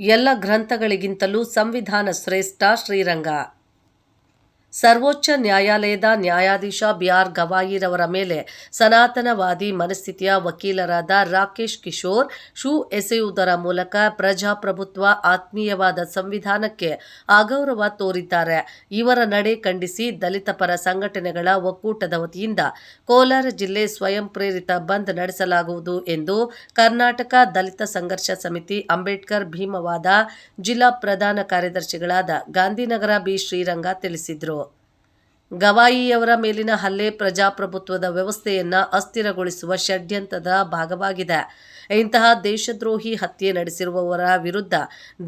ಎಲ್ಲ ಗ್ರಂಥಗಳಿಗಿಂತಲೂ ಸಂವಿಧಾನ ಶ್ರೇಷ್ಠ ಶ್ರೀರಂಗ. ಸರ್ವೋಚ್ಚ ನ್ಯಾಯಾಲಯದ ನ್ಯಾಯಾಧೀಶ ಬಿಆರ್ ಗವಾಯಿರವರ ಮೇಲೆ ಸನಾತನವಾದಿ ಮನಸ್ಥಿತಿಯ ವಕೀಲರಾದ ರಾಕೇಶ್ ಕಿಶೋರ್ ಶೂ ಎಸೆಯುವುದರ ಮೂಲಕ ಪ್ರಜಾಪ್ರಭುತ್ವ ಆತ್ಮೀಯವಾದ ಸಂವಿಧಾನಕ್ಕೆ ಅಗೌರವ ತೋರಿದ್ದಾರೆ. ಇವರ ನಡೆ ಖಂಡಿಸಿ ದಲಿತ ಪರ ಸಂಘಟನೆಗಳ ಒಕ್ಕೂಟದ ವತಿಯಿಂದ ಕೋಲಾರ ಜಿಲ್ಲೆ ಸ್ವಯಂ ಪ್ರೇರಿತ ಬಂದ್ ನಡೆಸಲಾಗುವುದು ಎಂದು ಕರ್ನಾಟಕ ದಲಿತ ಸಂಘರ್ಷ ಸಮಿತಿ ಅಂಬೇಡ್ಕರ್ ಭೀಮವಾದ ಜಿಲ್ಲಾ ಪ್ರಧಾನ ಕಾರ್ಯದರ್ಶಿಗಳಾದ ಗಾಂಧಿನಗರ ಬಿ. ಶ್ರೀರಂಗ ತಿಳಿಸಿದರು. ಗವಾಯಿಯವರ ಮೇಲಿನ ಹಲ್ಲೆ ಪ್ರಜಾಪ್ರಭುತ್ವದ ವ್ಯವಸ್ಥೆಯನ್ನು ಅಸ್ಥಿರಗೊಳಿಸುವ ಷಡ್ಯಂತ್ರದ ಭಾಗವಾಗಿದೆ. ಇಂತಹ ದೇಶದ್ರೋಹಿ ಹತ್ಯೆ ನಡೆಸಿರುವವರ ವಿರುದ್ಧ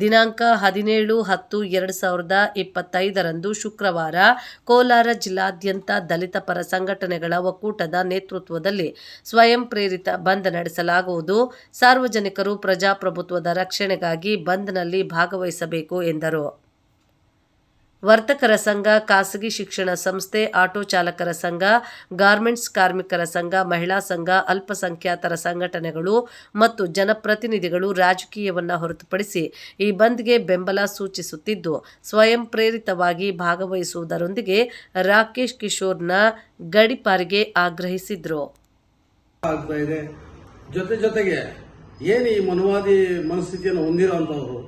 ದಿನಾಂಕ ಹದಿನೇಳು ಹತ್ತು ಎರಡು ಸಾವಿರದ ಇಪ್ಪತ್ತೈದರಂದು ಶುಕ್ರವಾರ ಕೋಲಾರ ಜಿಲ್ಲಾದ್ಯಂತ ದಲಿತ ಪರ ಸಂಘಟನೆಗಳ ಒಕ್ಕೂಟದ ನೇತೃತ್ವದಲ್ಲಿ ಸ್ವಯಂ ಪ್ರೇರಿತ ಬಂದ್ ನಡೆಸಲಾಗುವುದು. ಸಾರ್ವಜನಿಕರು ಪ್ರಜಾಪ್ರಭುತ್ವದ ರಕ್ಷಣೆಗಾಗಿ ಬಂದ್ನಲ್ಲಿ ಭಾಗವಹಿಸಬೇಕು ಎಂದರು. ವರ್ತಕರ ಸಂಘ, ಖಾಸಗಿ ಶಿಕ್ಷಣ ಸಂಸ್ಥೆ, ಆಟೋ ಚಾಲಕರ ಸಂಘ, ಗಾರ್ಮೆಂಟ್ಸ್ ಕಾರ್ಮಿಕರ ಸಂಘ, ಮಹಿಳಾ ಸಂಘ, ಅಲ್ಪಸಂಖ್ಯಾತರ ಸಂಘಟನೆಗಳು ಮತ್ತು ಜನಪ್ರತಿನಿಧಿಗಳು ರಾಜಕೀಯವನ್ನು ಹೊರತುಪಡಿಸಿ ಈ ಬಂದ್ಗೆ ಬೆಂಬಲ ಸೂಚಿಸುತ್ತಿದ್ದು, ಸ್ವಯಂ ಪ್ರೇರಿತವಾಗಿ ಭಾಗವಹಿಸುವುದರೊಂದಿಗೆ ರಾಕೇಶ್ ಕಿಶೋರ್ನ ಗಡಿಪಾರಿಗೆ ಆಗ್ರಹಿಸಿದ್ರು. ಜೊತೆ ಜೊತೆಗೆ ಏನು ಈ ಮನುವಾದಿ ಮನಸ್ಥಿತಿಯನ್ನು ಹೊಂದಿರುವಂತವರು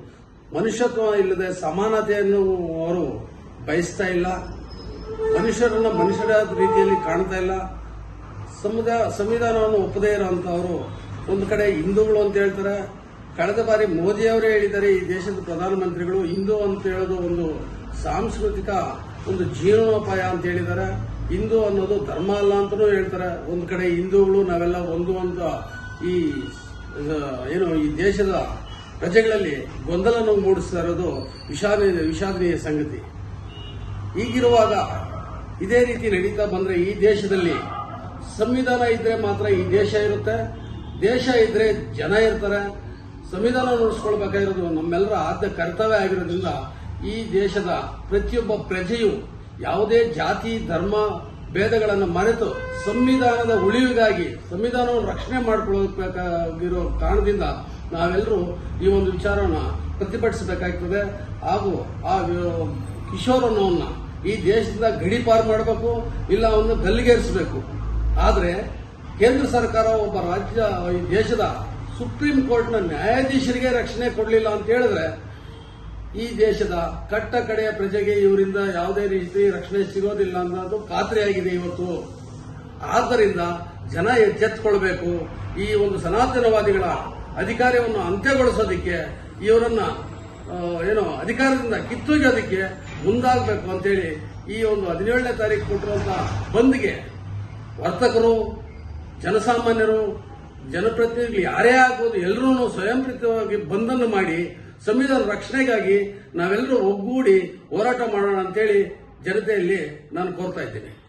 ಮನುಷ್ಯತ್ವ ಇಲ್ಲದೆ ಸಮಾನತೆಯನ್ನು ಅವರು ಬಯಸ್ತಾ ಇಲ್ಲ. ಮನುಷ್ಯರನ್ನ ಮನುಷ್ಯರಾದ ರೀತಿಯಲ್ಲಿ ಕಾಣ್ತಾ ಇಲ್ಲ. ಸಮುದಾಯ ಸಂವಿಧಾನವನ್ನು ಒಪ್ಪದೇ ಇರುವಂತವರು ಒಂದು ಕಡೆ ಹಿಂದೂಗಳು ಅಂತ ಹೇಳ್ತಾರೆ. ಕಳೆದ ಬಾರಿ ಮೋದಿಯವರೇ ಹೇಳಿದ್ದಾರೆ, ಈ ದೇಶದ ಪ್ರಧಾನಮಂತ್ರಿಗಳು ಹಿಂದೂ ಅಂತ ಹೇಳೋದು ಒಂದು ಸಾಂಸ್ಕೃತಿಕ ಒಂದು ಜೀವನೋಪಾಯ ಅಂತ ಹೇಳಿದ್ದಾರೆ. ಹಿಂದೂ ಅನ್ನೋದು ಧರ್ಮ ಅಲ್ಲ ಅಂತಲೂ ಹೇಳ್ತಾರೆ. ಒಂದು ಕಡೆ ಹಿಂದೂಗಳು ನಾವೆಲ್ಲ ಒಂದು ಅಂತ ಈ ಏನು, ಈ ದೇಶದ ಪ್ರಜೆಗಳಲ್ಲಿ ಗೊಂದಲವನ್ನು ಮೂಡಿಸ್ತಾ ಇರೋದು ವಿಷಾದ, ವಿಷಾದನೀಯ ಸಂಗತಿ. ಈಗಿರುವಾಗ ಇದೇ ರೀತಿ ನಡೀತಾ ಬಂದ್ರೆ ಈ ದೇಶದಲ್ಲಿ ಸಂವಿಧಾನ ಇದ್ರೆ ಮಾತ್ರ ಈ ದೇಶ ಇರುತ್ತೆ, ದೇಶ ಇದ್ರೆ ಜನ ಇರ್ತಾರೆ. ಸಂವಿಧಾನ ನೋಡಿಸ್ಕೊಳ್ಬೇಕಾಗಿರೋದು ನಮ್ಮೆಲ್ಲರ ಆದ್ಯ ಕರ್ತವ್ಯ ಆಗಿರೋದ್ರಿಂದ ಈ ದೇಶದ ಪ್ರತಿಯೊಬ್ಬ ಪ್ರಜೆಯು ಯಾವುದೇ ಜಾತಿ, ಧರ್ಮ, ಭೇದಗಳನ್ನು ಮರೆತು ಸಂವಿಧಾನದ ಉಳಿವಿಗಾಗಿ, ಸಂವಿಧಾನವನ್ನು ರಕ್ಷಣೆ ಮಾಡಿಕೊಳ್ಳಬೇಕಾಗಿರೋ ಕಾರಣದಿಂದ ನಾವೆಲ್ಲರೂ ಈ ಒಂದು ವಿಚಾರವನ್ನು ಪ್ರತಿಭಟಿಸಬೇಕಾಗ್ತದೆ. ಹಾಗೂ ಆ ಕಿಶೋರ್ ಈ ದೇಶದಿಂದ ಗಡಿಪಾರು ಮಾಡಬೇಕು, ಇಲ್ಲ ಅವನ್ನು ಗಲ್ಲಿಗೇರಿಸಬೇಕು ಆದರೆ ಕೇಂದ್ರ ಸರ್ಕಾರ ಒಬ್ಬ ರಾಜ್ಯ, ಈ ದೇಶದ ಸುಪ್ರೀಂ ಕೋರ್ಟ್ನ ನ್ಯಾಯಾಧೀಶರಿಗೆ ರಕ್ಷಣೆ ಕೊಡಲಿಲ್ಲ ಅಂತ ಹೇಳಿದ್ರೆ, ಈ ದೇಶದ ಕಟ್ಟ ಕಡೆಯ ಪ್ರಜೆಗೆ ಇವರಿಂದ ಯಾವುದೇ ರೀತಿ ರಕ್ಷಣೆ ಸಿಗೋದಿಲ್ಲ ಅನ್ನೋದು ಖಾತ್ರಿಯಾಗಿದೆ ಇವತ್ತು. ಆದ್ದರಿಂದ ಜನ ಎಚ್ಚೆತ್ತುಕೊಳ್ಬೇಕು ಈ ಒಂದು ಸನಾತನವಾದಿಗಳ ಅಧಿಕಾರವನ್ನು ಅಂತ್ಯಗೊಳಿಸೋದಕ್ಕೆ ಇವರನ್ನ ಏನು ಅಧಿಕಾರದಿಂದ ಕಿತ್ತೊಗೆಯೋದಕ್ಕೆ ಮುಂದಾಗಬೇಕು ಅಂತೇಳಿ ಈ ಒಂದು ಹದಿನೇಳನೇ ತಾರೀಕು ಕೊಟ್ಟಿರುವಂತಹ ಬಂದ್ಗೆ ವರ್ತಕರು, ಜನಸಾಮಾನ್ಯರು, ಜನಪ್ರತಿನಿಧಿಗಳು ಯಾರೇ ಆಗ್ಬೋದು ಎಲ್ಲರೂ ಸ್ವಯಂಪ್ರೇತವಾಗಿ ಬಂದನ್ನು ಮಾಡಿ ಸಂವಿಧಾನ ರಕ್ಷಣೆಗಾಗಿ ನಾವೆಲ್ಲರೂ ಒಗ್ಗೂಡಿ ಹೋರಾಟ ಮಾಡೋಣ ಅಂತೇಳಿ ಜನತೆಯಲ್ಲಿ ನಾನು ಕೋರ್ತಾ ಇದ್ದೇನೆ.